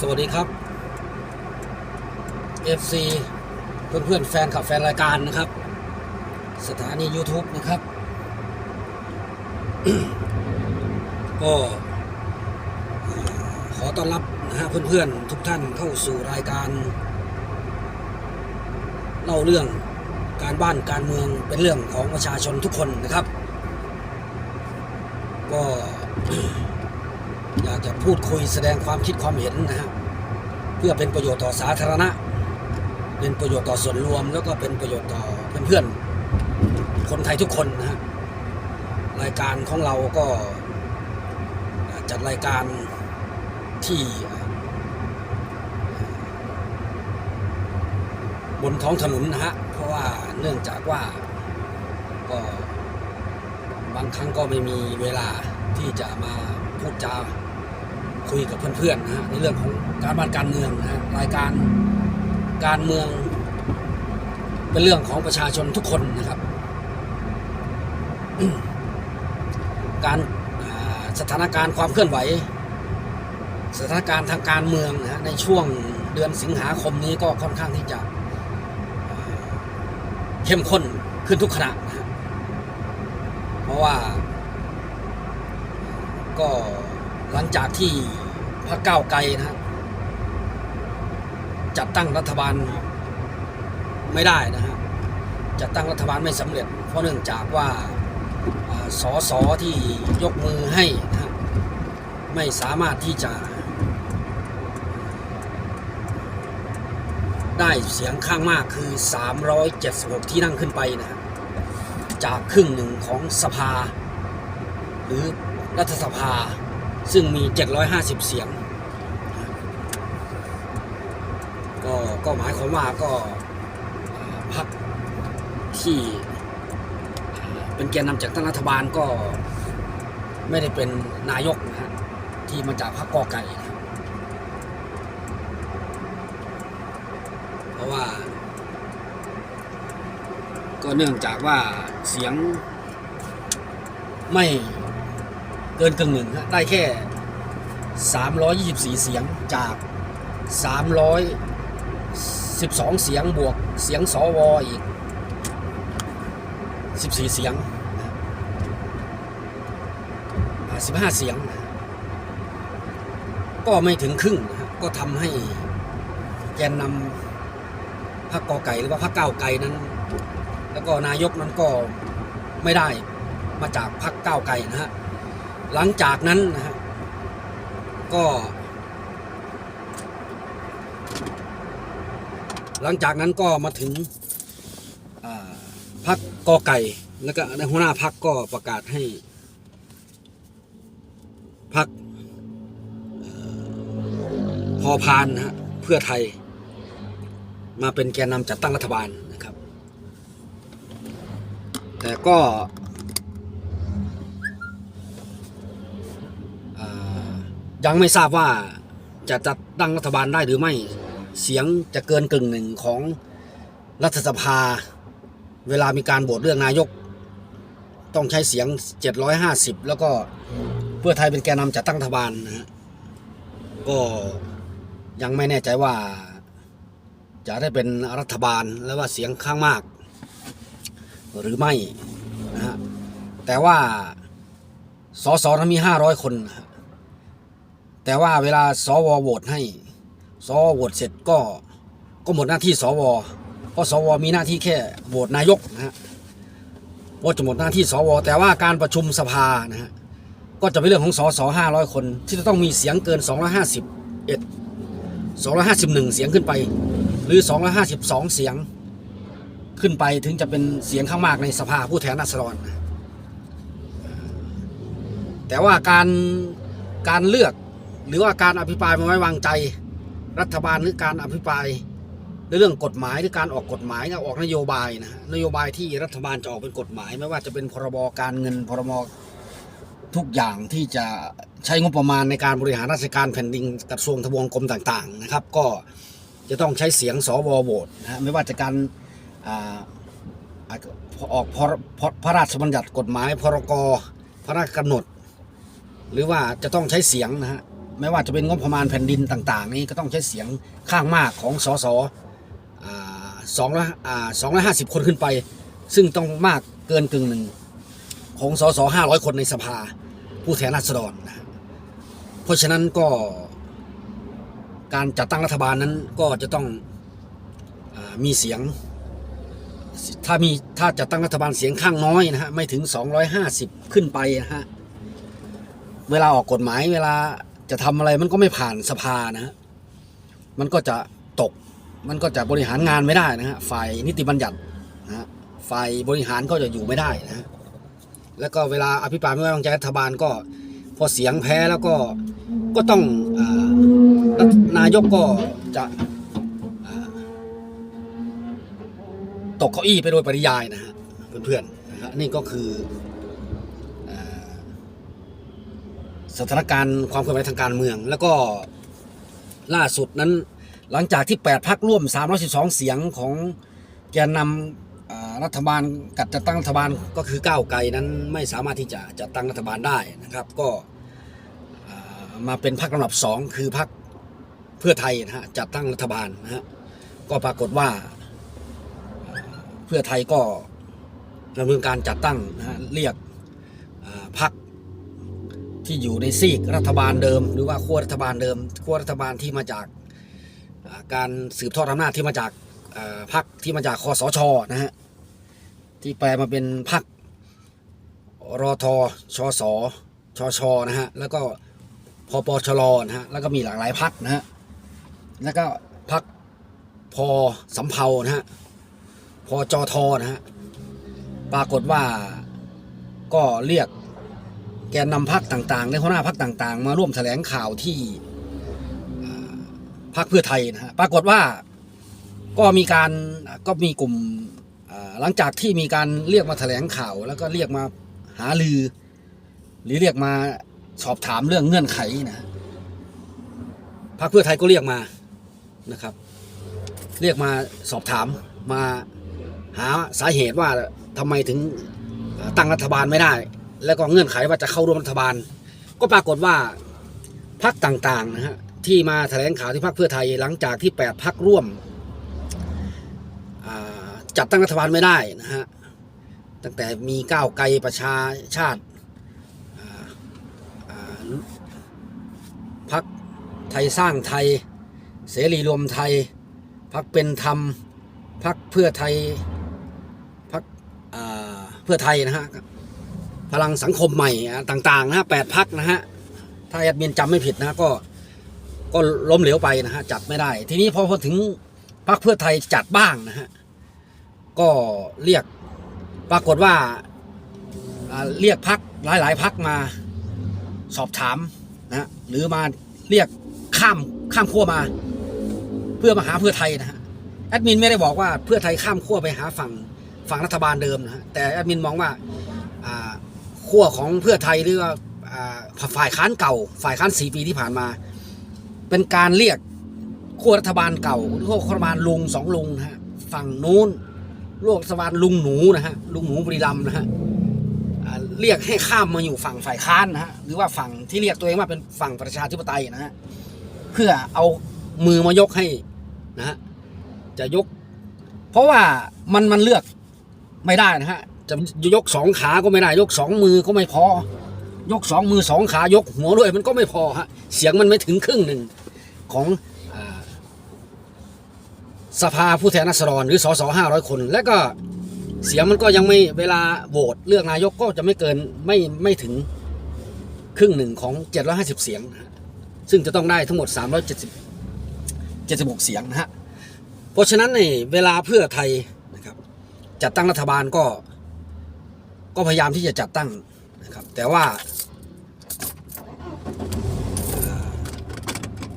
สวัสดีครับ FC เพื่อนเพื่อนแฟนขับแฟนรายการนะครับ สถานี YouTube นะครับ ก็ขอต้อนรับนะฮะเพื่อนๆทุกท่านเข้าสู่รายการ เล่าเรื่องการบ้านการเมืองเป็นเรื่องของประชาชนทุกคนนะครับ ก็ อยาก จะพูดคุยแสดงความคิดความเห็นนะฮะเพื่อเป็นประโยชน์ต่อสาธารณะ เป็นประโยชน์ต่อส่วนรวม แล้วก็เป็นประโยชน์ต่อเพื่อนๆคนไทยทุกคนนะฮะรายการของเราก็จัดรายการที่บนท้องถนนนะฮะ เพราะว่าเนื่องจากว่าก็บางครั้งก็ไม่มีเวลาที่จะมาพูดจา คุยกับเพื่อนๆนะฮะในเรื่องของการบ้านการเมืองนะฮะรายการการเมือง เป็นเรื่องของประชาชนทุกคนนะครับ การสถานการณ์ความเคลื่อนไหว สถานการณ์ทางการเมืองนะฮะในช่วงเดือนสิงหาคมนี้ก็ค่อนข้างที่จะเข้มข้นขึ้นทุกขณะนะฮะเพราะว่าก็หลังจากที่ พรรคก้าวไกลนะจัดตั้งรัฐบาลไม่ได้นะฮะจัดตั้งรัฐบาลไม่สำเร็จ เพราะเนื่องจากว่าสอสอที่ยกมือให้นะฮะไม่สามารถที่จะ ได้เสียงข้างมากคือ 376 ที่นั่งขึ้นไปนะฮะจากครึ่งหนึ่งของสภา หรือรัฐสภา ซึ่งมี 750 เสียง ก็ก็หมายความว่าก็พรรคที่เป็นแกนนำจากตั้งรัฐบาลก็ไม่ได้เป็นนายกนะฮะที่มาจากพรรคกอไก่เพราะว่า ก็เนื่องจากว่าเสียงไม่ เกินกึ่งหนึ่งฮะได้แค่ 324 เสียงจาก 312 เสียงบวกเสียงสวอีก 14 เสียงนะอ่า15 เสียง ก็ไม่ถึงครึ่งก็ทำให้แกนนำพรรคกอไก่หรือว่าพรรคก้าวไกลนั้น แล้วก็นายกนั้นก็ไม่ได้มาจากพรรคก้าวไกลนะฮะ หลังจากนั้นนะฮะก็ หลังจากนั้นก็มาถึงพักกอไก่แล้วก็ในหัวหน้าพักก็ประกาศให้พักพอพานนะฮะเพื่อไทย มาเป็นแกนนำจัดตั้งรัฐบาลนะครับ แต่ก็ อ่า ยังไม่ทราบว่าจะจัดตั้งรัฐบาลได้หรือไม่ เสียงจะเกินกึ่งหนึ่งของรัฐสภา เวลามีการโหวตเรื่องนายก ต้องใช้เสียง 750 แล้วก็เพื่อไทยเป็นแกนนำจัดตั้งรัฐบาลนะฮะก็ยังไม่แน่ใจว่า จะได้เป็นรัฐบาลแล้วว่าเสียงข้างมาก หรือไม่นะฮะแต่ว่าสสถ้ามี 500 คนนะ แต่ว่าเวลาสวโหวตให้สวโหวตเสร็จก็ก็หมดหน้าที่สวเพราะสวมีหน้าที่แค่โหวตนายกนะฮะว่าจะหมดหน้าที่สวแต่ว่าการประชุมสภานะฮะก็จะเป็นเรื่องของสส500คน ที่จะต้องมีเสียงเกิน251 251เสียงขึ้นไป หรือ252เสียงขึ้นไปถึงจะเป็นเสียงข้างมากในสภาผู้แทนราษฎรแต่ว่าการการเลือก หรือว่าการอภิปรายไม่ไว้วางใจ รัฐบาลหรือการอภิปรายในเรื่องกฎหมายหรือการออกกฎหมายนะออกนโยบายนะนโยบายที่รัฐบาลจะออกเป็นกฎหมาย ไม่ว่าจะเป็นพรบการเงินพรบทุกอย่างที่จะใช้งบประมาณในการบริหารราชการแผ่นดินกระทรวงทบวงกรมต่างๆนะครับ ก็จะต้องใช้เสียงสวโหวตนะไม่ว่าจะการออกพรพพระราชบัญญัติกฎหมายพรกพระราชกำหนด หรือว่าจะต้องใช้เสียงนะฮะ ไม่ว่าจะเป็นงบประมาณแผ่นดินต่าง ๆ นี้ก็ต้องใช้เสียงข้างมากของสสสองร้อยสองร้อยห้าสิบคนขึ้นไป ซึ่งต้องมากเกินกึ่งหนึ่งของสสห้าร้อยคนในสภา ผู้แทนราษฎรนะเพราะฉะนั้นก็การจัดตั้งรัฐบาลนั้นก็จะต้องอมีเสียง ถ้ามีถ้าจัดตั้งรัฐบาลเสียงข้างน้อยนะฮะไม่ถึง 250 ขึ้นไปนะฮะเวลาออกกฎหมายเวลา จะทำอะไรมันก็ไม่ผ่านสภานะฮะมันก็จะตก มันก็จะบริหารงานไม่ได้นะฮะฝ่ายนิติบัญญัตินะฮะฝ่ายบริหารก็จะอยู่ไม่ได้นะฮะแล้วก็เวลาอภิปรายไม่ไว้วางใจรัฐบาลก็พอเสียงแพ้แล้วก็ก็ต้องอนายกก็จะตกเก้าอี้ไปโดยปริยายนะฮะเพื่อนๆนะฮะนี่ก็คือา สถานการณ์ความเคลื่อนไหวทางการเมือง แล้วก็ล่าสุดนั้น หลังจากที่ 8พักร่วม 312 เสียงของแกนนำรัฐบาลกัดจะตั้งรัฐบาลก็คือก้าวไกลนั้นไม่สามารถที่จะจัดตั้งรัฐบาลได้นะครับ ก็มาเป็นพรรคลำดับสองคือพรรคเพื่อไทยนะฮะจัดตั้งรัฐบาลนะฮะก็ปรากฏว่าเพื่อไทยก็ดำเนินการจัดตั้งนะฮะเรียกพรรค ที่อยู่ในซีกรัฐบาลเดิม หรือว่าขั้วรัฐบาลเดิมขั้วรัฐบาลที่มาจากการสืบทอดอำนาจที่มาจากพรรคที่มาจากคอสชนะฮะที่แปลมาเป็นพรรครอทชสชชนะฮะแล้วก็พอปชรนะฮะแล้วก็มีหลากหลายพรรคนะฮะแล้วก็พรรคพอสำเภานะฮะพอจอทอนะฮะปรากฏว่าก็เรียก นนำพรรคต่างๆ ในหัวหน้าพรรคต่างๆ มาร่วมแถลงข่าวที่พรรคเพื่อไทยนะฮะปรากฏว่าก็มีการก็มีกลุ่มหลังจากที่มีการเรียกมาแถลงข่าว แล้วก็เรียกมาหาลือ หรือเรียกมาสอบถามเรื่องเงื่อนไขนะพรรคเพื่อไทยก็เรียกมานะครับ เรียกมาสอบถามมาหาสาเหตุว่าทำไมถึงตั้งรัฐบาลไม่ได้ แล้วก็เงื่อนไขว่าจะเข้าร่วมรัฐบาล ก็ปรากฏว่าพรรคต่างๆนะฮะที่มาแถลงข่าวที่พรรคเพื่อไทยหลังจากที่ 8พักร่วมจัดตั้งรัฐบาลไม่ได้นะฮะตั้งแต่มีก้าวไกลประชาชาติพรรคไทยสร้างไทย เสรีรวมไทยพรรคเป็นธรรมพรรคเพื่อไทยพรรคอ่าเพื่อไทยนะฮะ พลังสังคมใหม่ต่างๆนะฮะแปดพักนะฮะถ้าแอดมินจำไม่ผิดนะก็ก็ล้มเหลวไปนะฮะจัดไม่ได้ ทีนี้พอพอถึงพรรคเพื่อไทยจัดบ้างนะฮะก็เรียกปรากฏว่าเรียกพักหลาย ๆพักมาสอบถามนะหรือมาเรียกข้ามข้ามขั้วมา เพื่อมาหาเพื่อไทยนะฮะแอดมินไม่ได้บอกว่าเพื่อไทยข้ามขั้วไปหาฝั่งฝั่งรัฐบาลเดิมนะฮะแต่แอดมินมองว่าอ่า ขั้วของเพื่อไทยหรือว่าฝ่ายค้านเก่า ฝ่ายค้านสี่ปีที่ผ่านมา เป็นการเรียกขั้วรัฐบาลเก่าขั้วรัฐบาลลุงสองลุงนะฮะฝั่งนู้นร่วมรัฐบาลลุงหนูนะฮะลุงหนูบุรีรัมนะฮะเรียกให้ข้ามมาอยู่ฝั่งฝ่ายค้านนะฮะหรือว่าฝั่งที่เรียกตัวเองว่าเป็นฝั่งประชาธิปไตยนะฮะเพื่อเอามือมายกให้นะฮะจะยก เพราะว่ามันมันเลือกไม่ได้นะฮะ จะยกสองขาก็ไม่ได้ ยกสองมือก็ไม่พอ ยกสองมือสองขายกหัวด้วยมันก็ไม่พอฮะเสียงมันไม่ถึงครึ่งหนึ่งของอสภาผู้แทนราษฎรหรือสสห้าร้อยคน และก็เสียงมันก็ยังไม่เวลาโหวตเลือกนายกก็จะไม่เกินไม่ไม่ถึงครึ่งหนึ่งของ 750 เสียง ซึ่งจะต้องได้ทั้งหมด 370 76 เสียงนะฮะ เพราะฉะนั้นในเวลาเพื่อไทยนะครับจัดตั้งรัฐบาลก็ ก็พยายามที่จะจัดตั้งนะครับ แต่ว่า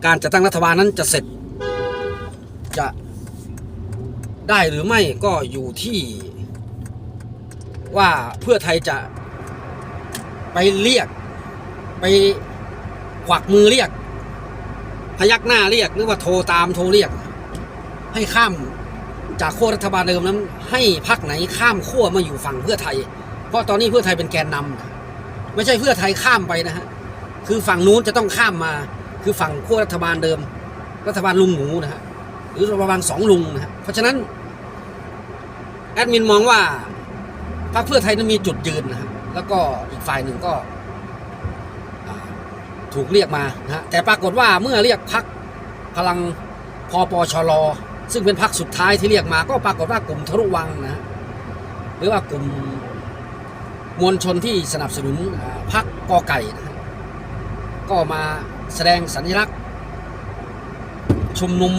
การจัดตั้งรัฐบาลนั้นจะเสร็จ จะได้หรือไม่ก็อยู่ที่ว่าเพื่อไทยจะไปเรียก ไปขวักมือเรียก พยักหน้าเรียกหรือว่าโทรตามโทรเรียก ให้ข้ามจากขั้วรัฐบาลเดิมนั้น ให้พักไหนข้ามขั้วมาอยู่ฝั่งเพื่อไทย เพราะตอนนี้เพื่อไทยเป็นแกนนำไม่ใช่เพื่อไทยข้ามไปนะฮะคือฝั่งนู้นจะต้องข้ามมา คือฝั่งขั้วรัฐบาลเดิม รัฐบาลลุงหมูนะฮะหรือรัฐบาลสองลุงนะฮะเพราะฉะนั้นแอดมินมองว่าพรรคเพื่อไทยนั้นมีจุดยืนนะฮะแล้วก็อีกฝ่ายหนึ่งก็ถูกเรียกมานะฮะแต่ปรากฏว่าเมื่อเรียกพรรคพลังพปชรซึ่งเป็นพรรคสุดท้ายที่เรียกมา ก็ปรากฏว่ากลุ่มทะลุวังนะหรือว่ากลุ่ม มวลชนที่สนับสนุนพรรคกอไก่นะก็มาแสดงสัญลักษณ์ ชุมนุม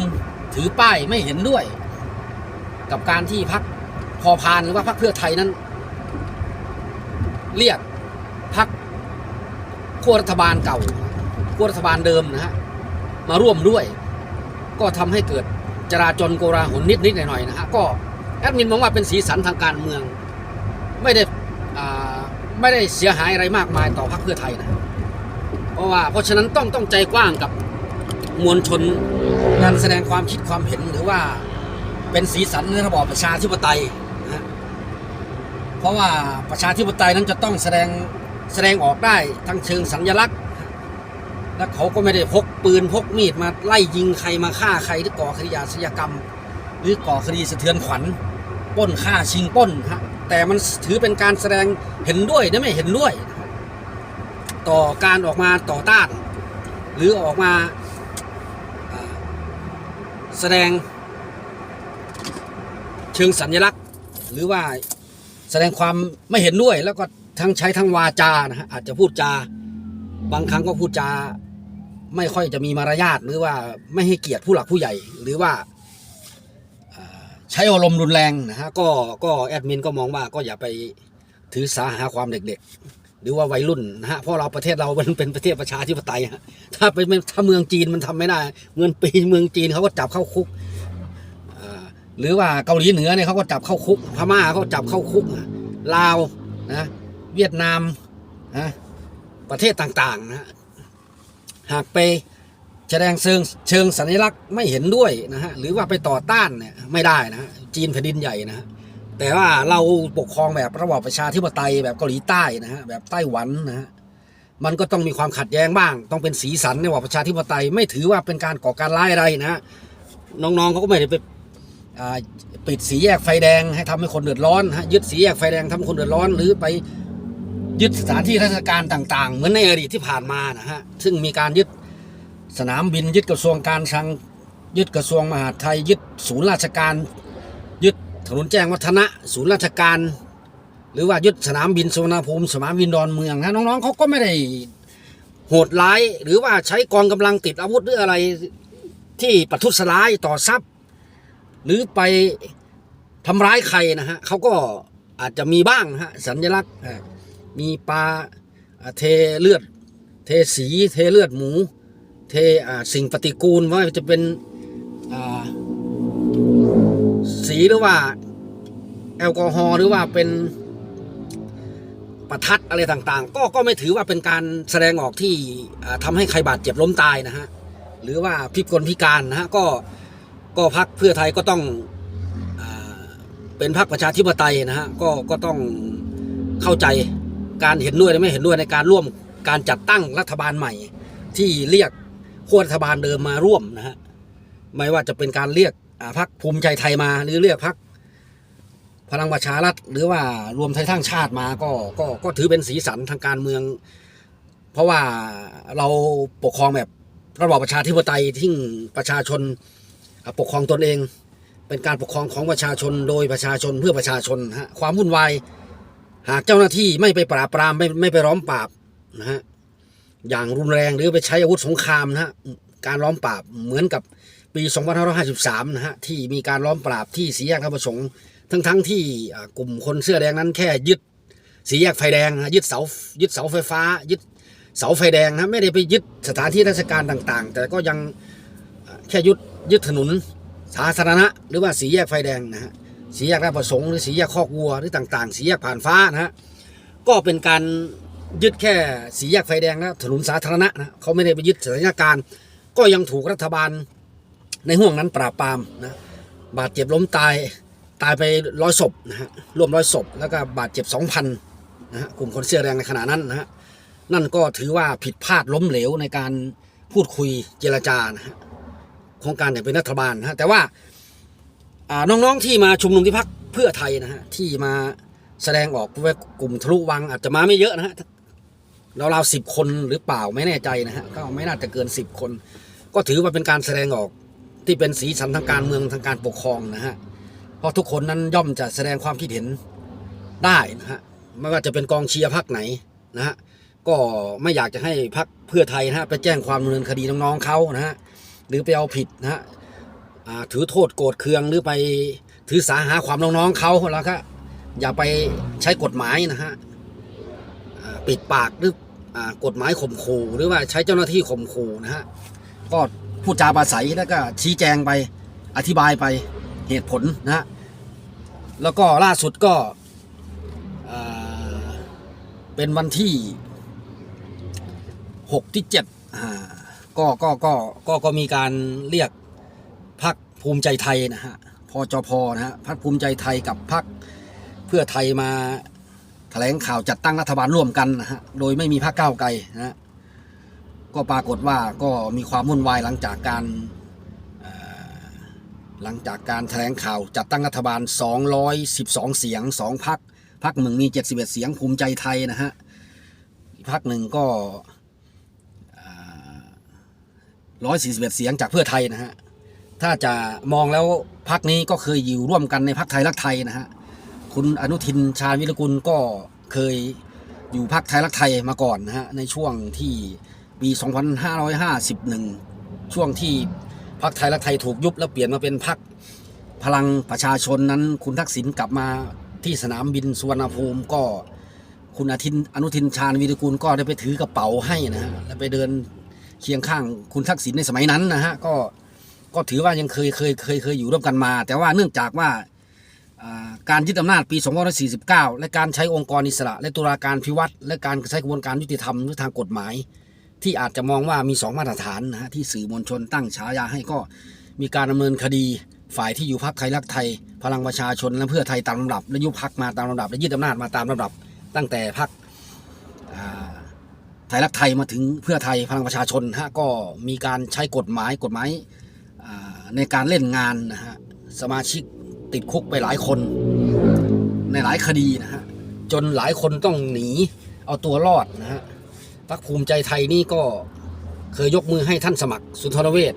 ถือป้ายไม่เห็นด้วย กับการที่พรรคพอพานหรือว่าพรรคเพื่อไทยนั้น เรียกพรรคขั้วรัฐบาลเก่าขั้วรัฐบาลเดิมนะฮะมาร่วมด้วย ก็ทำให้เกิดจราจนโกราหลนิดๆหน่อยๆนะฮะก็แอดมินมองว่าเป็นสีสันทางการเมือง ไม่ได้ ไม่ได้เสียหายอะไรมากมายต่อพรรคเพื่อไทยนะเพราะว่าเพราะฉะนั้นต้องต้องใจกว้างกับมวลชนการแสดงความคิดความเห็นหรือว่าเป็นสีสันในระบอบประชาธิปไตยนะเพราะว่าประชาธิปไตยนั้นจะต้องแสดงแสดงออกได้ทั้งเชิงสัญลักษณ์ และเขาก็ไม่ได้พกปืนพกมีดมาไล่ยิงใครมาฆ่าใครหรือก่อคดีอาชญากรรม หรือก่อคดีสะเทือนขวัญป้นฆ่าชิงป้นฮะ แต่มันถือเป็นการแสดงเห็นด้วยและไม่เห็นด้วย ต่อการออกมาต่อต้าน หรือออกมาแสดงเชิงสัญลักษณ์ หรือว่าแสดงความไม่เห็นด้วย แล้วก็ทั้งใช้ทั้งวาจานะฮะอาจจะพูดจา บางครั้งก็พูดจา ไม่ค่อยจะมีมารยาทหรือว่าไม่ให้เกียรติผู้หลักผู้ใหญ่ หรือว่า ใช้อารมณ์รุนแรงนะฮะก็ก็แอดมินก็มองว่าก็อย่าไปถือสาหาความเด็กๆ หรือว่าวัยรุ่นนะฮะเพราะเราประเทศเรามันเป็นประเทศประชาธิปไตยฮะถ้าไปถ้าเมืองจีนมันทำไม่ได้ เมืองปีเมืองจีนเขาก็จับเข้าคุกหรือว่าเกาหลีเหนือเนี่ยเขาก็จับเข้าคุก พม่าเขาจับเข้าคุกลาวนะเวียดนามนะประเทศต่างๆนะฮะหากไป แสดงเชิงเชิงสัญลักษณ์ไม่เห็นด้วยนะฮะหรือว่าไปต่อต้านเนี่ยไม่ได้นะฮะจีนแผ่นดินใหญ่นะฮะแต่ว่าเราปกครองแบบระบอบประชาธิปไตยแบบเกาหลีใต้นะฮะแบบไต้หวันนะฮะมันก็ต้องมีความขัดแย้งบ้าง ต้องเป็นสีสันในระบอบประชาธิปไตยไม่ถือว่าเป็นการก่อการร้ายอะไรนะฮะน้องๆเขาก็ไม่ได้ไปปิดสีแยกไฟแดงให้ทำให้คนเดือดร้อนฮะยึดสีแยกไฟแดงทำให้คนเดือดร้อน หรือไปยึดสถานที่ราชการต่าง ๆ เหมือนในอดีตที่ผ่านมานะฮะซึ่งมีการยึด สนามบินยึดกระทรวงการคลังยึดกระทรวงมหาดไทยยึดศูนย์ราชการ ยึดถนนแจ้งวัฒนะศูนย์ราชการ หรือว่ายึดสนามบินสุวรรณภูมิสนามบินดอนเมืองนะน้องๆเขาก็ไม่ได้โหดร้าย หรือว่าใช้กองกำลังติดอาวุธหรืออะไรที่ประทุษร้ายต่อทรัพย์ หรือไปทำร้ายใครนะฮะเขาก็อาจจะมีบ้างนะฮะสัญลักษณ์มีปลาเทเลือด เทสีเทเลือดหมู เทอ่สิ่งปฏิกูลว่าจะเป็นสีหรือว่า แอลกอฮอล์หรือว่าเป็นประทัดอะไรต่างๆ ก็ก็ไม่ถือว่าเป็นการแสดงออกที่ทำาให้ใครบาดเจ็บล้มตายนะฮะหรือว่าพิกลพิการนะฮะก็ก็พักเพื่อไทยก็ต้องอเป็นพรรคประชาธิปไตยนะฮะก็ก็ต้องเข้าใจการเห็นด้วยและไม่เห็นด้วยในการร่วมการจัดตั้งรัฐบาลใหม่ ที่เรียก ขั้วรัฐบาลเดิมมาร่วมนะฮะไม่ว่าจะเป็นการเรียกพรรคภูมิใจไทยมาหรือเรียกพรรคพลังประชารัฐหรือว่ารวมไทยทั้งชาติมาก็ก็ก็ถือเป็นสีสันทางการเมือง เพราะว่าเราปกครองแบบระบอบประชาธิปไตยที่ประชาชนปกครองตนเอง เป็นการปกครองของประชาชนโดยประชาชนเพื่อประชาชนฮะความวุ่นวายหากเจ้าหน้าที่ไม่ไปปราบปรามไม่ไม่ไปล้อมปราบนะฮะ อย่างรุนแรงหรือไปใช้อาวุธสงครามนะฮะการล้อมปราบเหมือนกับปี 2553 นะฮะที่มีการล้อมปราบที่สีแยกราประสงค์ทั้งๆที่กลุ่มคนเสื้อแดงนั้นแค่ยึดสีแยกไฟแดงนะยึดเสายึดเสาไฟฟ้า ยึดเสาไฟแดงนะไม่ได้ไปยึดสถานที่ราชการต่างๆ แต่ก็ยังแค่ยึดยึดถนนสาธารณะ หรือว่าสีแยกไฟแดงนะฮะสีแยกราชประสงค์หรือสีแยกคอกวัวหรือต่างๆ สีแยกผ่านฟ้านะฮะก็เป็นการ ยึดแค่สีแยกไฟแดงนะถนนสาธารณะนะเขาไม่ได้ไปยึดสถานการณ์ก็ยังถูกรัฐบาลในห่วงนั้นปราบปรามนะบาดเจ็บล้มตายตายไปร้อยศพนะฮะรวมร้อยศพแล้วก็บาดเจ็บสองพันนะฮะกลุ่มคนเสื้อแดงในขณะนั้นนะฮะนั่นก็ถือว่าผิดพลาดล้มเหลวในการพูดคุยเจรจานะฮะของการอย่างเป็นรัฐบาลนะฮะแต่ว่าอ่าน้องๆที่มาชุมนุมที่พักเพื่อไทยนะฮะที่มาแสดงออกว่ากลุ่มทะลุวังอาจจะมาไม่เยอะนะฮะ ราวๆสิบคนหรือเปล่าไม่แน่ใจนะฮะก็ไม่น่าจะเกินสิบคน ก็ถือว่าเป็นการแสดงออกที่เป็นสีสันทางการเมืองทางการปกครองนะฮะเพราะทุกคนนั้นย่อมจะแสดงความคิดเห็นได้นะฮะไม่ว่าจะเป็นกองเชียร์พักไหนนะฮะก็ไม่อยากจะให้พักเพื่อไทยนะฮะไปแจ้งความดำเนินคดีน้องๆเขานะฮะหรือไปเอาผิดนะฮะถือโทษโกรธเคืองหรือไปถือสาหาความน้องๆเขาแล้วก็อย่าไปใช้กฎหมายนะฮะปิดปากหรือ กฎหมายข่มขู่หรือว่าใช้เจ้าหน้าที่ข่มขู่นะฮะก็พูดจาปราศัยแล้วก็ชี้แจงไปอธิบายไปเหตุผลนะฮะแล้วก็ล่าสุดก็เป็นวันที่หกที่เจ็ดอ่าก็ก็ก็ก็ก็มีการเรียกพักภูมิใจไทยนะฮะพจพนะฮะพักภูมิใจไทยกับพักเพื่อไทยมา แถลงข่าวจัดตั้งรัฐบาลร่วมกันนะฮะโดยไม่มีพักก้าวไกลนะฮะก็ปรากฏว่าก็มีความวุ่นวายหลังจากการหลังจากการแถลงข่าวจัดตั้งรัฐบาล 212 เสียงสองพักพักหนึ่งมี 71 เสียงภูมิใจไทยนะฮะอีกพักหนึ่งก็ร้อยสี่สิบเอ็ดเสียงจากเพื่อไทยนะฮะ ถ้าจะมองแล้วพักนี้ก็เคยอยู่ร่วมกันในพักไทยรักไทยนะฮะ คุณอนุทินชาญวิรกุลก็เคยอยู่พักไทยรักไทยมาก่อนนะฮะในช่วงที่ปี 2551 ช่วงที่พักไทยรักไทยถูกยุบแล้วเปลี่ยนมาเป็นพักพลังประชาชนนั้น คุณทักษิณกลับมาที่สนามบินสุวรรณภูมิก็คุณอาทินอนุทินชาญวีรกูลก็ได้ไปถือกระเป๋าให้นะฮะแล้วไปเดินเคียงข้างคุณทักษิณในสมัยนั้นนะฮะก็ก็ถือว่ายังเคยเคยเคยเคยอยู่ร่วมกันมา แต่ว่าเนื่องจากว่า การยึดอำนาจปี 2549 และการใช้องค์กรอิสระ และตุลาการพิวัตรและการใช้กระบวนการยุติธรรมหรือทางกฎหมาย ที่อาจจะมองว่ามีสองมาตรฐานนะฮะที่สื่อมวลชนตั้งฉายาให้ก็มีการดำเนินคดีฝ่ายที่อยู่พักไทยรักไทย พลังประชาชนและเพื่อไทยตามลำดับ และยุบพักมาตามลำดับ และยึดอำนาจมาตามลำดับ ตั้งแต่พักไทยรักไทยมาถึงเพื่อไทยพลังประชาชนฮะก็มีการใช้กฎหมายกฎหมายในการเล่นงานนะฮะสมาชิก ติดคุกไปหลายคน ในหลายคดีนะฮะ จนหลายคนต้องหนี เอาตัวรอดนะฮะพรรคภูมิใจไทยนี่ก็เคยยกมือให้ท่านสมัครสุนทรเวช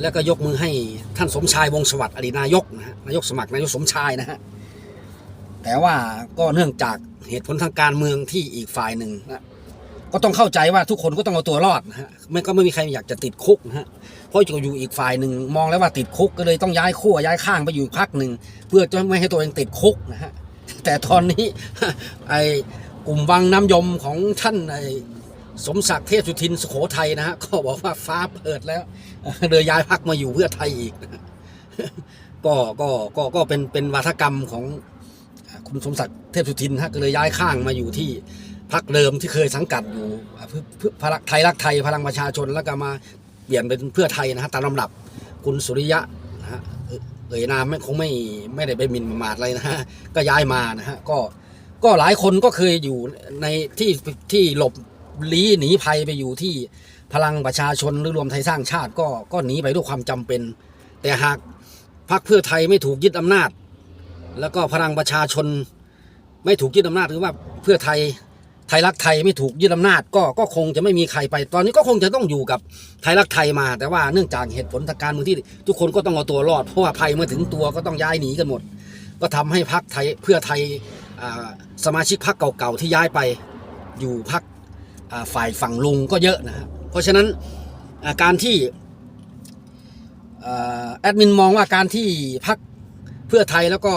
แล้วก็ยกมือให้ท่านสมชายวงสวัสดิ์อดีตนายกนะฮะนายกสมัครนายกสมชายนะฮะแต่ว่าก็เนื่องจากเหตุผลทางการเมืองที่อีกฝ่ายหนึ่งนะ ก็ต้องเข้าใจว่าทุกคนก็ต้องเอาตัวรอดนะฮะไม่ก็ไม่มีใครอยากจะติดคุกนะฮะเพราะอยู่อีกฝ่ายหนึ่งมองแล้วว่าติดคุกก็เลยต้องย้ายขั้วย้ายข้างไปอยู่พักหนึ่งเพื่อจะไม่ให้ตัวเองติดคุกนะฮะแต่ตอนนี้ไอ้กลุ่มวังน้ำยมของท่านไอ้สมศักดิ์เทพสุทินสุโขทัยนะฮะก็บอกว่าฟ้าเปิดแล้วเลยย้ายพักมาอยู่เพื่อไทยอีกก็ก็ก็ก็เป็นเป็นวาทกรรมของคุณสมศักดิ์เทพสุทินฮะก็เลยย้ายข้างมาอยู่ที่ พักเดิมที่เคยสังกัดอยู่เพื่อเพื่อพลังไทยรักไทยพลังประชาชนแล้วก็มาเปลี่ยนเป็นเพื่อไทยนะฮะตามลำดับคุณสุริยะนะฮะเอ่ยนามไม่คงไม่ไม่ได้ไปหมินประมาทอะไรนะฮะก็ย้ายมานะฮะก็ก็หลายคนก็เคยอยู่ในที่ที่หลบลี้หนีภัยไปอยู่ที่พลังประชาชนหรือรวมไทยสร้างชาติก็ก็หนีไปด้วยความจำเป็น แต่หากพรรคเพื่อไทยไม่ถูกยึดอำนาจ แล้วก็พลังประชาชนไม่ถูกยึดอำนาจหรือว่าเพื่อไทย ทยรักไทยไม่ถูกยึดอำนาจก็ก็คงจะไม่มีใครไป ตอนนี้ก็คงจะต้องอยู่กับไทยรักไทยมา แต่ว่าเนื่องจากเหตุผลทางการเมืองที่ ทุกคนก็ต้องเอาตัวรอดเพราะว่าภัยเมื่อถึงตัวก็ต้องย้ายหนีกันหมด ก็ทำให้พักไทยเพื่อไทยสมาชิกพักเก่าๆที่ย้ายไปอยู่พักฝ่ายฝั่งลุงก็เยอะนะครับเพราะฉะนั้นาการที่อแอดมินมองว่าการที่พักเพื่อไทยแล้วก็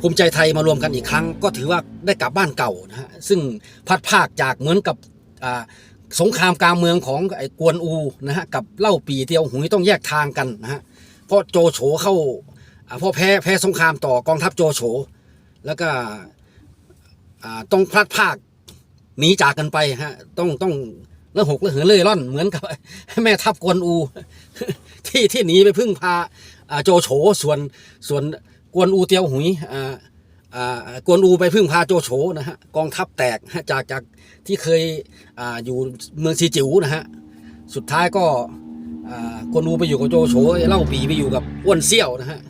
ภูมิใจไทยมารวมกันอีกครั้ง ก็ถือว่าได้กลับบ้านเก่านะฮะซึ่งพัดภาคจากเหมือนกับสงครามกลางเมืองของไอ้กวนอูนะฮะกับเล่าปีเตียวหุยต้องแยกทางกันนะฮะเพราะโจโฉเข้าเพราะแพ้แพ้สงครามต่อกองทัพโจโฉแล้วก็ต้องพลัดภาคหนีจากกันไปฮะต้องต้องเรื่อหกเรื่องเหินเล่ร่อนเหมือนกับแม่ทัพกวนอู ที่ที่หนีไปพึ่งพาโจโฉส่วนส่วน กวนอูเตียวหุยอ่าอ่ากวนอูไปพึ่งพาโจโฉนะฮะกองทัพแตกจากจากที่เคยอ่าอยู่เมืองซีจิ๋วนะฮะสุดท้ายก็อ่าคนดูไปอยู่กับโจโฉเล่าปีไปอยู่กับอ้วนเซี่ยวนะฮะ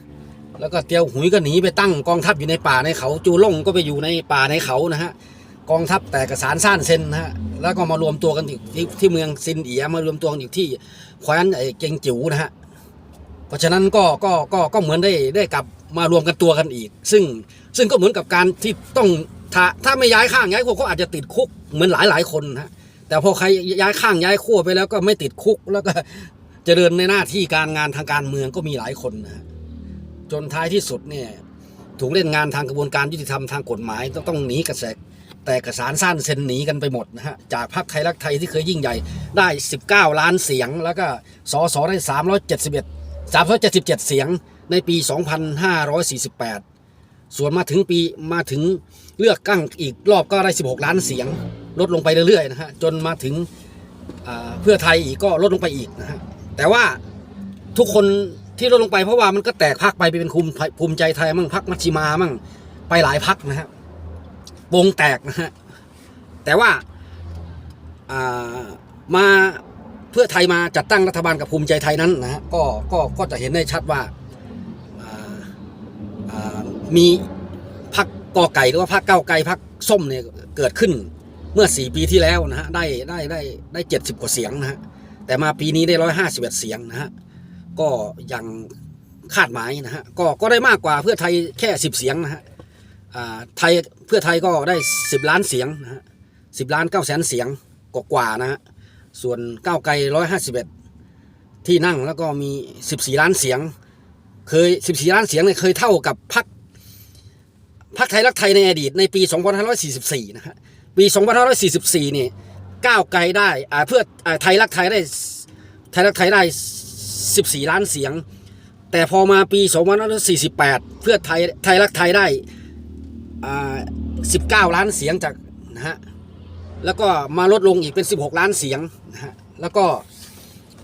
แล้วก็เตียวหุยก็หนีไปตั้งกองทัพอยู่ในป่าในเขา จูล่งก็ไปอยู่ในป่าในเขานะฮะกองทัพแต่กระสานซ่านเซนนะฮะแล้วก็มารวมตัวกันที่ที่เมืองซินเอียมารวมตัวกันอยู่ที่แคว้นไอ้เกงจิ๋วนะฮะเพราะฉะนั้นก็ก็ก็ก็เหมือนได้ได้กลับ มารวมกันตัวกันอีก ซึ่งซึ่งก็เหมือนกับการที่ต้องถ้าถ้าไม่ย้ายข้างย้ายขั้วก็อาจจะติดคุกเหมือนหลายหลายคนนะฮะแต่พอใครย้ายข้างย้ายขั้วไปแล้วก็ไม่ติดคุกแล้วก็เจริญในหน้าที่การงานทางการเมืองก็มีหลายคนนะฮะจนท้ายที่สุดเนี่ยถูกเล่นงานทางกระบวนการยุติธรรมทางกฎหมายต้องต้องหนีกระแสแต่กระสานสั้นเซ็นหนีกันไปหมดนะฮะจากพรรคไทยรักไทยที่เคยยิ่งใหญ่ได้ 19 ล้านเสียง แล้วก็สสได้ 371 377 เสียง ในปี 2548 ส่วนมาถึงปีมาถึงเลือกตั้งอีกรอบก็ได้ 16 ล้านเสียง ลดลงไปเรื่อยๆนะฮะจนมาถึงเพื่อไทยอีกก็ลดลงไปอีกนะฮะแต่ว่าทุกคนที่ลดลงไปเพราะว่ามันก็แตกพักไปไปเป็นภูมิภูมิใจไทยมั่งพักมัชชิมามั่งไปหลายพักนะฮะวงแตกนะฮะแต่ว่าามาเพื่อไทยมาจัดตั้งรัฐบาลกับภูมิใจไทยนั้นนะฮะก็ก็ก็จะเห็นได้ชัดว่า มีพักกอไก่หรือว่าพักเก้าไกลพักส้มเนี่ยเกิดขึ้นเมื่อสี่ปีที่แล้วนะฮะได้ได้ได้ได้เจ็ดสิบกว่าเสียงนะฮะแต่มาปีนี้ได้ร้อยห้าสิบเอ็ดเสียงนะฮะก็ยังคาดหมายนะฮะก็ก็ได้มากกว่าเพื่อไทยแค่สิบเสียงนะฮะไทยเพื่อไทยก็ได้สิบล้านเสียงนะฮะสิบล้านเก้าแสนเสียงกว่าๆนะฮะส่วนก้าวไกลร้อยห้าสิบเอ็ดที่นั่งแล้วก็มีสิบสี่ล้านเสียง เคยสิบสี่ล้านเสียงเนี่ยเคยเท่ากับพักพักไทยรักไทยในอดีตในปีสองพันห้าร้อยสี่สิบสี่นะฮะปีสองพันห้าร้อยสี่สิบสี่นี่ก้าวไกลได้อ่าเพื่ออ่าไทยรักไทยได้ไทยรักไทยได้สิบสี่ล้านเสียง แต่พอมาปีสองพันห้าร้อยสี่สิบแปดเพื่อไทยไทยรักไทยได้อ่าสิบเก้าล้านเสียงจากนะฮะแล้วก็มาลดลงอีกเป็น 16 ล้านเสียงนะฮะแล้วก็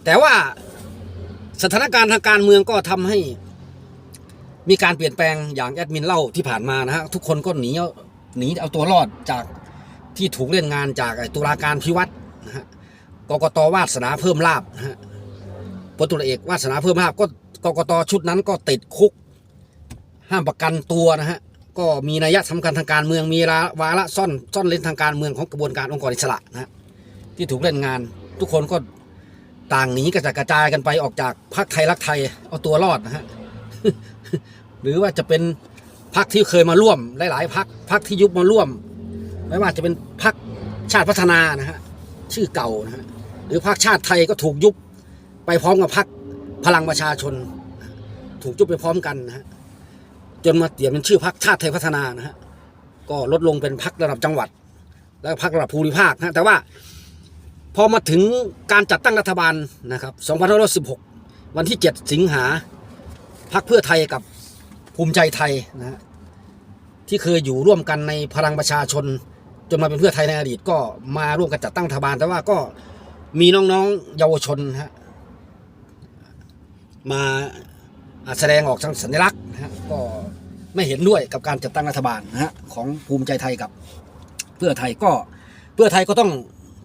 แต่ว่าสถานการณ์ทางการเมืองก็ทำให้ มีการเปลี่ยนแปลงอย่างแอดมินเล่าที่ผ่านมานะฮะทุกคนก็หนีเอาหนีเอาตัวรอดจากที่ถูกเล่นงานจากตุลาการพิวัตรนะฮะกกตวาสนาเพิ่มลาบนะฮะพลตุลเอกวาสนาเพิ่มลาบก็กกตชุดนั้นก็ติดคุก ห้ามประกันตัวนะฮะก็มีนัยสำคัญทางการเมืองมีระวาระซ่อนซ่อนเล่นทางการเมืองของกระบวนการองค์กรอิสระนะฮะที่ถูกเล่นงาน ทุกคนก็ต่างหนีกระจัดกระจายกันไปออกจากพรรคไทยรักไทยเอาตัวรอดนะฮะ หรือว่าจะเป็นพรรคที่เคยมาร่วมหลายๆพรรคพรรคที่ยุบมาร่วม ไม่ว่าจะเป็นพรรคชาติพัฒนานะฮะชื่อเก่านะฮะหรือพรรคชาติไทยก็ถูกยุบไปพร้อมกับพรรคพลังประชาชน ถูกยุบไปพร้อมกันนะฮะจนมาเปลี่ยนเป็นชื่อพรรคชาติไทยพัฒนานะฮะก็ลดลงเป็นพรรคระดับจังหวัด แล้วพรรคระดับภูมิภาคนะแต่ว่าพอมาถึงการจัดตั้งรัฐบาลนะครับ 2516 วันที่ 7 สิงหา พรรคเพื่อไทยกับภูมิใจไทยนะฮะที่เคยอยู่ร่วมกันในพลังประชาชน จนมาเป็นเพื่อไทยในอดีตก็มาร่วมกันจัดตั้งรัฐบาล แต่ว่าก็มีน้องๆเยาวชนนะฮะมาแสดงออกทางสัญลักษณ์นะฮะก็ไม่เห็นด้วยกับการจัดตั้งรัฐบาลนะฮะของภูมิใจไทยกับ เพื่อไทยก็เพื่อไทยก็ต้อง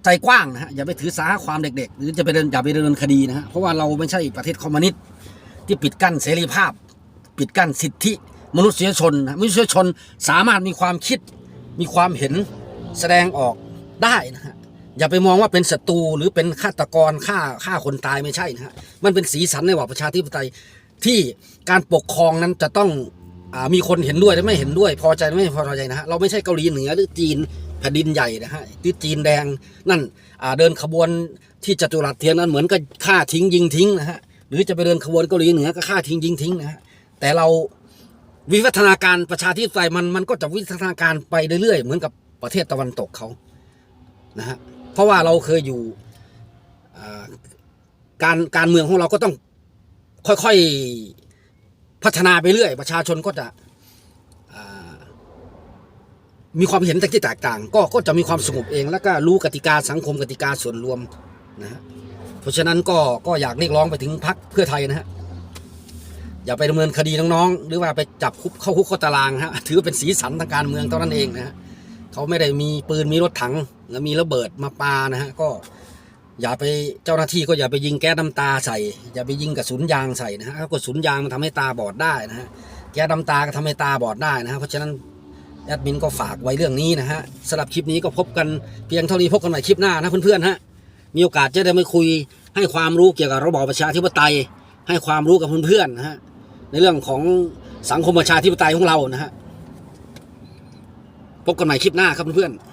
ใจกว้างนะฮะอย่าไปถือสาความเด็กๆ หรือจะไปเดินอย่าไปเนินคดีนะฮะเพราะว่าเราไม่ใช่ประเทศคอมมิวนิสต์ ที่ปิดกั้นเสรีภาพ ปิดกั้นสิทธิ มนุษยชน มนุษยชนสามารถมีความคิด มีความเห็นแสดงออกได้นะฮะอย่าไปมองว่าเป็นศัตรูหรือเป็นฆาตกรฆ่าฆ่าคนตายไม่ใช่นะฮะมันเป็นสีสันในระบอบประชาธิปไตยที่การปกครองนั้นจะต้องอมีคนเห็นด้วยและไม่เห็นด้วย พอใจไม่พอใจนะฮะเราไม่ใช่เกาหลีเหนือหรือจีนแผ่นดินใหญ่นะฮะหรือจีนแดงนั่นเดินขบวนที่จัตุรัสเทียนนั้นเหมือนกับฆ่าทิ้งยิงทิ้งนะฮะ หรือจะไปเดินขบวนเกาหลีเหนือก็ฆ่าทิ้งยิงทิ้งนะฮะแต่เราวิวัฒนาการประชาธิปไตยมันมันก็จะวิวัฒนาการไปเรื่อยๆ เหมือนกับประเทศตะวันตกเขานะฮะเพราะว่าเราเคยอยู่การการเมืองของเราก็ต้องค่อยๆพัฒนาไปเรื่อย ประชาชนก็จะมีความเห็นที่แตกต่าง ก็ก็จะมีความสงบเอง แล้วก็รู้กติกาสังคมกติกาส่วนรวมนะฮะ เพราะฉะนั้นก็ก็อยากเรียกร้องไปถึงพรรคเพื่อไทยนะฮะอย่าไปดำเนินคดีน้องๆหรือว่าไปจับคุกเข้าคุกเข้าตารางฮะถือว่าเป็นสีสันทางการเมืองเท่านั้นเองนะฮะเขาไม่ได้มีปืนมีรถถังแล้วมีระเบิดมาปานะฮะก็อย่าไปเจ้าหน้าที่ก็อย่าไปยิงแก๊สน้ำตาใส่ อย่าไปยิงกระสุนยางใส่นะฮะกระสุนยางมันทำให้ตาบอดได้นะฮะแก๊สน้ำตาก็ทำให้ตาบอดได้นะฮะเพราะฉะนั้นแอดมินก็ฝากไว้เรื่องนี้นะฮะสำหรับคลิปนี้ก็พบกันเพียงเท่านี้พบกันใหม่คลิปหน้านะเพื่อนๆฮะ มีโอกาสจะได้มาคุย ให้ความรู้เกี่ยวกับระบอบประชาธิปไตย ให้ความรู้กับเพื่อนๆนะฮะในเรื่องของสังคมประชาธิปไตยของเรานะฮะพบกันใหม่คลิปหน้าครับเพื่อนๆ